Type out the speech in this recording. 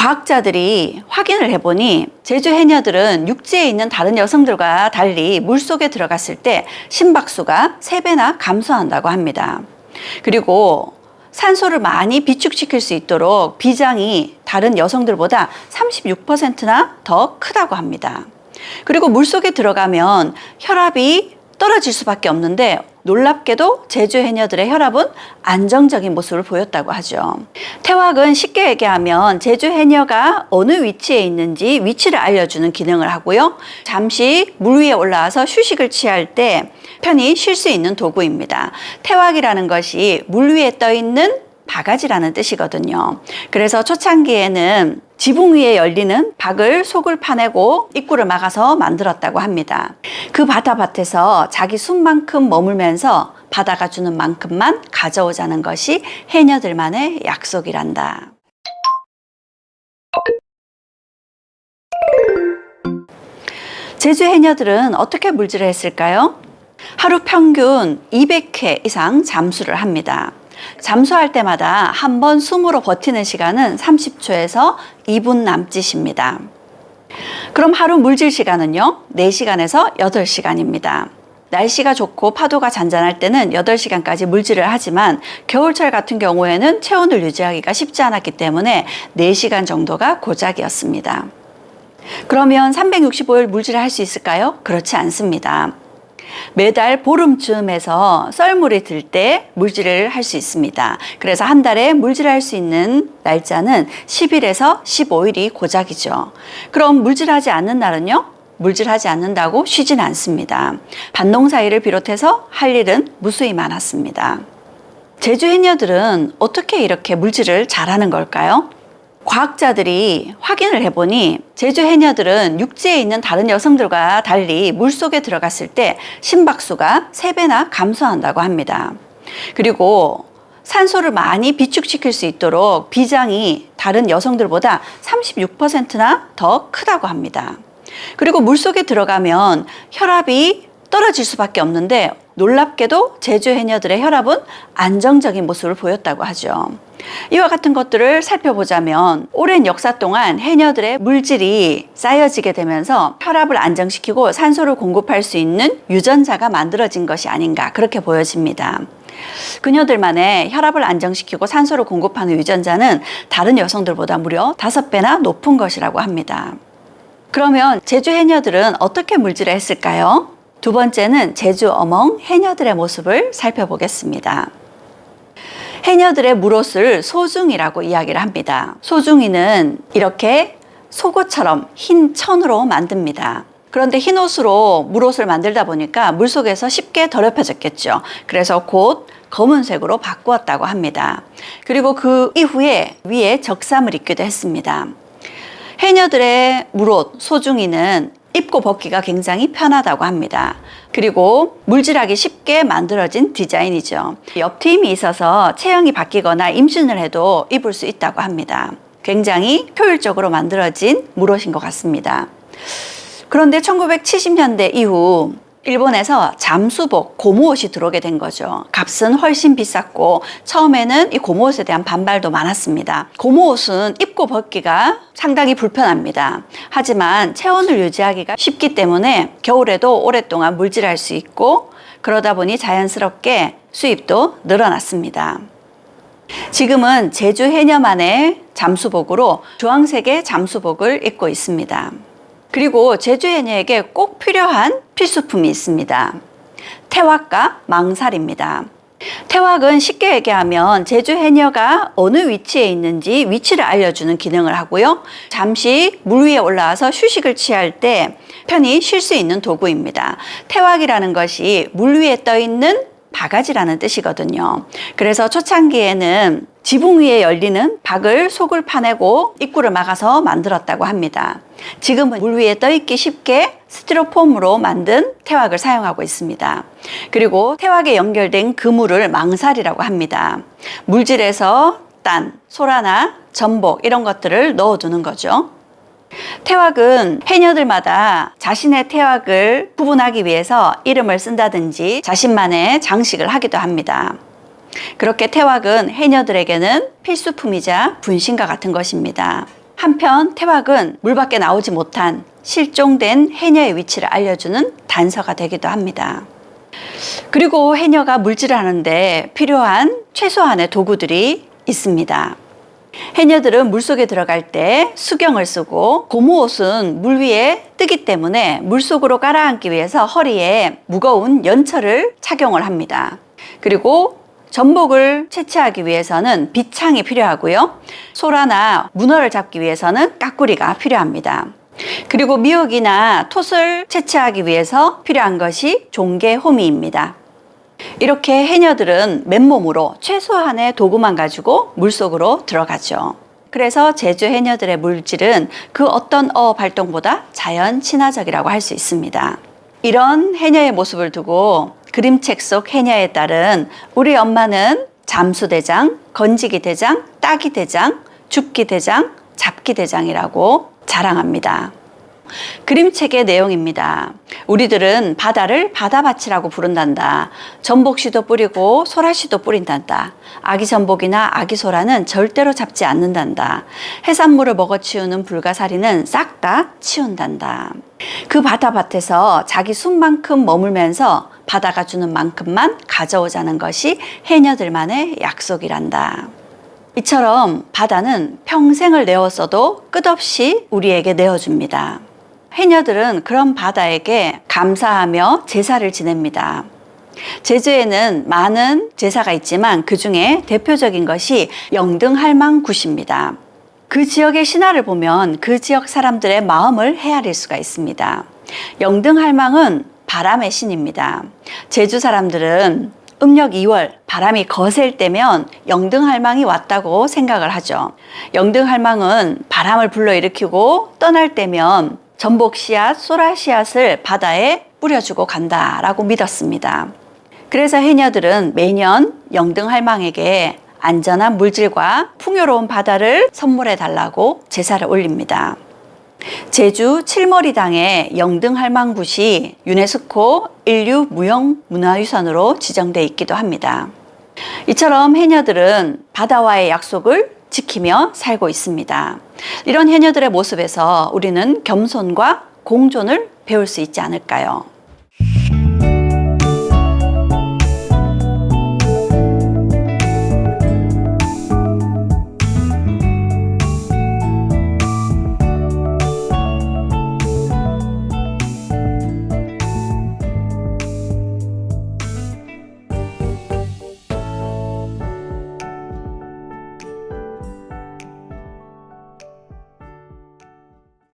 과학자들이 확인을 해보니 제주 해녀들은 육지에 있는 다른 여성들과 달리 물속에 들어갔을 때 심박수가 세배나 감소한다고 합니다. 그리고 산소를 많이 비축시킬 수 있도록 비장이 다른 여성들보다 36%나 더 크다고 합니다. 그리고 물속에 들어가면 혈압이 떨어질 수밖에 없는데 놀랍게도 제주 해녀들의 혈압은 안정적인 모습을 보였다고 하죠. 태왁은 쉽게 얘기하면 제주 해녀가 어느 위치에 있는지 위치를 알려주는 기능을 하고요. 잠시 물 위에 올라와서 휴식을 취할 때 편히 쉴 수 있는 도구입니다. 태왁이라는 것이 물 위에 떠 있는 바가지라는 뜻이거든요. 그래서 초창기에는 지붕 위에 열리는 박을 속을 파내고 입구를 막아서 만들었다고 합니다. 그 바다밭에서 자기 숨만큼 머물면서 바다가 주는 만큼만 가져오자는 것이 해녀들만의 약속이란다. 제주 해녀들은 어떻게 물질을 했을까요? 하루 평균 200회 이상 잠수를 합니다. 잠수할 때마다 한 번 숨으로 버티는 시간은 30초에서 2분 남짓입니다. 그럼 하루 물질 시간은요? 4시간에서 8시간입니다. 날씨가 좋고 파도가 잔잔할 때는 8시간까지 물질을 하지만 겨울철 같은 경우에는 체온을 유지하기가 쉽지 않았기 때문에 4시간 정도가 고작이었습니다. 그러면 365일 물질을 할 수 있을까요? 그렇지 않습니다. 매달 보름쯤에서 썰물이 들 때 물질을 할 수 있습니다. 그래서 한 달에 물질을 할수 있는 날짜는 10일에서 15일이 고작이죠. 그럼 물질하지 않는 날은요? 물질하지 않는다고 쉬진 않습니다. 반농사일을 비롯해서 할 일은 무수히 많았습니다. 제주 해녀들은 어떻게 이렇게 물질을 잘하는 걸까요? 과학자들이 확인을 해보니 제주 해녀들은 육지에 있는 다른 여성들과 달리 물속에 들어갔을 때 심박수가 세배나 감소한다고 합니다. 그리고 산소를 많이 비축시킬 수 있도록 비장이 다른 여성들보다 36%나 더 크다고 합니다. 그리고 물속에 들어가면 혈압이 떨어질 수밖에 없는데 놀랍게도 제주 해녀들의 혈압은 안정적인 모습을 보였다고 하죠. 이와 같은 것들을 살펴보자면 오랜 역사 동안 해녀들의 물질이 쌓여지게 되면서 혈압을 안정시키고 산소를 공급할 수 있는 유전자가 만들어진 것이 아닌가 그렇게 보여집니다. 그녀들만의 혈압을 안정시키고 산소를 공급하는 유전자는 다른 여성들보다 무려 다섯 배나 높은 것이라고 합니다. 그러면 제주 해녀들은 어떻게 물질을 했을까요? 두 번째는 제주 어멍 해녀들의 모습을 살펴보겠습니다. 해녀들의 물옷을 소중이라고 이야기를 합니다. 소중이는 이렇게 속옷처럼 흰 천으로 만듭니다. 그런데 흰 옷으로 물옷을 만들다 보니까 물속에서 쉽게 더럽혀졌겠죠. 그래서 곧 검은색으로 바꾸었다고 합니다. 그리고 그 이후에 위에 적삼을 입기도 했습니다. 해녀들의 물옷 소중이는 입고 벗기가 굉장히 편하다고 합니다. 그리고 물질하기 쉽게 만들어진 디자인이죠. 옆트임이 있어서 체형이 바뀌거나 임신을 해도 입을 수 있다고 합니다. 굉장히 효율적으로 만들어진 물옷인 것 같습니다. 그런데 1970년대 이후 일본에서 잠수복, 고무옷이 들어오게 된 거죠. 값은 훨씬 비쌌고 처음에는 이 고무옷에 대한 반발도 많았습니다. 고무옷은 입고 벗기가 상당히 불편합니다. 하지만 체온을 유지하기가 쉽기 때문에 겨울에도 오랫동안 물질할 수 있고 그러다 보니 자연스럽게 수입도 늘어났습니다. 지금은 제주 해녀만의 잠수복으로 주황색의 잠수복을 입고 있습니다. 그리고 제주 해녀에게 꼭 필요한 필수품이 있습니다. 태왁과 망살입니다. 태왁은 쉽게 얘기하면 제주 해녀가 어느 위치에 있는지 위치를 알려주는 기능을 하고요. 잠시 물 위에 올라와서 휴식을 취할 때 편히 쉴 수 있는 도구입니다. 태왁이라는 것이 물 위에 떠 있는 바가지라는 뜻이거든요. 그래서 초창기에는 지붕 위에 열리는 박을 속을 파내고 입구를 막아서 만들었다고 합니다. 지금은 물 위에 떠있기 쉽게 스티로폼으로 만든 태왁을 사용하고 있습니다. 그리고 태왁에 연결된 그물을 망살이라고 합니다. 물질에서 딴, 소라나 전복 이런 것들을 넣어두는 거죠. 태왁은 해녀들마다 자신의 태왁을 구분하기 위해서 이름을 쓴다든지 자신만의 장식을 하기도 합니다. 그렇게 태왁은 해녀들에게는 필수품이자 분신과 같은 것입니다. 한편 태왁은 물 밖에 나오지 못한 실종된 해녀의 위치를 알려주는 단서가 되기도 합니다. 그리고 해녀가 물질을 하는데 필요한 최소한의 도구들이 있습니다. 해녀들은 물속에 들어갈 때 수경을 쓰고 고무옷은 물 위에 뜨기 때문에 물속으로 깔아앉기 위해서 허리에 무거운 연철을 착용을 합니다. 그리고 전복을 채취하기 위해서는 비창이 필요하고요. 소라나 문어를 잡기 위해서는 까꾸리가 필요합니다. 그리고 미역이나 톳을 채취하기 위해서 필요한 것이 종개 호미입니다. 이렇게 해녀들은 맨몸으로 최소한의 도구만 가지고 물속으로 들어가죠. 그래서 제주 해녀들의 물질은 그 어떤 어업 활동보다 자연 친화적이라고 할 수 있습니다. 이런 해녀의 모습을 두고 그림책 속 해녀에 따른 우리 엄마는 잠수대장, 건지기대장, 따기대장, 죽기대장, 잡기대장이라고 자랑합니다. 그림책의 내용입니다. 우리들은 바다를 바다밭이라고 부른단다. 전복씨도 뿌리고 소라씨도 뿌린단다. 아기 전복이나 아기 소라는 절대로 잡지 않는단다. 해산물을 먹어치우는 불가사리는 싹 다 치운단다. 그 바다밭에서 자기 숨만큼 머물면서 바다가 주는 만큼만 가져오자는 것이 해녀들만의 약속이란다. 이처럼 바다는 평생을 내었어도 끝없이 우리에게 내어줍니다. 해녀들은 그런 바다에게 감사하며 제사를 지냅니다. 제주에는 많은 제사가 있지만 그 중에 대표적인 것이 영등할망굿입니다. 그 지역의 신화를 보면 그 지역 사람들의 마음을 헤아릴 수가 있습니다. 영등할망은 바람의 신입니다. 제주 사람들은 음력 2월 바람이 거셀 때면 영등할망이 왔다고 생각을 하죠. 영등할망은 바람을 불러일으키고 떠날 때면 전복 씨앗, 소라 씨앗을 바다에 뿌려주고 간다라고 믿었습니다. 그래서 해녀들은 매년 영등 할망에게 안전한 물질과 풍요로운 바다를 선물해 달라고 제사를 올립니다. 제주 칠머리당의 영등 할망굿이 유네스코 인류 무형 문화유산으로 지정돼 있기도 합니다. 이처럼 해녀들은 바다와의 약속을 지키며 살고 있습니다. 이런 해녀들의 모습에서 우리는 겸손과 공존을 배울 수 있지 않을까요?